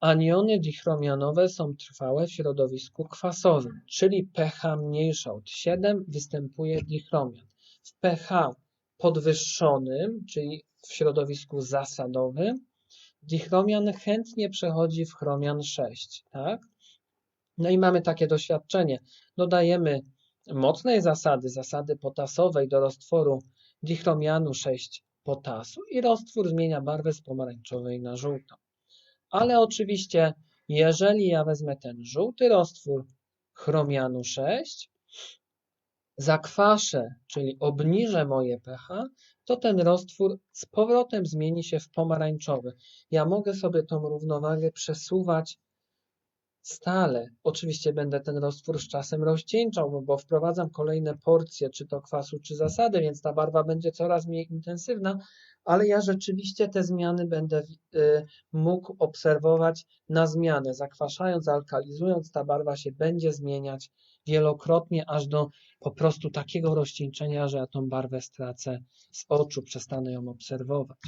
Aniony dichromianowe są trwałe w środowisku kwasowym, czyli pH mniejsza od 7 występuje dichromian. W pH podwyższonym, czyli w środowisku zasadowym, dichromian chętnie przechodzi w chromian 6. Tak? No i mamy takie doświadczenie. Dodajemy mocnej zasady, zasady potasowej do roztworu dichromianu 6 potasu i roztwór zmienia barwę z pomarańczowej na żółtą. Ale oczywiście, jeżeli ja wezmę ten żółty roztwór chromianu 6, zakwaszę, czyli obniżę moje pH, to ten roztwór z powrotem zmieni się w pomarańczowy. Ja mogę sobie tą równowagę przesuwać stale. Oczywiście będę ten roztwór z czasem rozcieńczał, no bo wprowadzam kolejne porcje, czy to kwasu, czy zasady, więc ta barwa będzie coraz mniej intensywna, ale ja rzeczywiście te zmiany będę y, mógł obserwować na zmianę. Zakwaszając, alkalizując, ta barwa się będzie zmieniać wielokrotnie, aż do po prostu takiego rozcieńczenia, że ja tą barwę stracę z oczu, przestanę ją obserwować.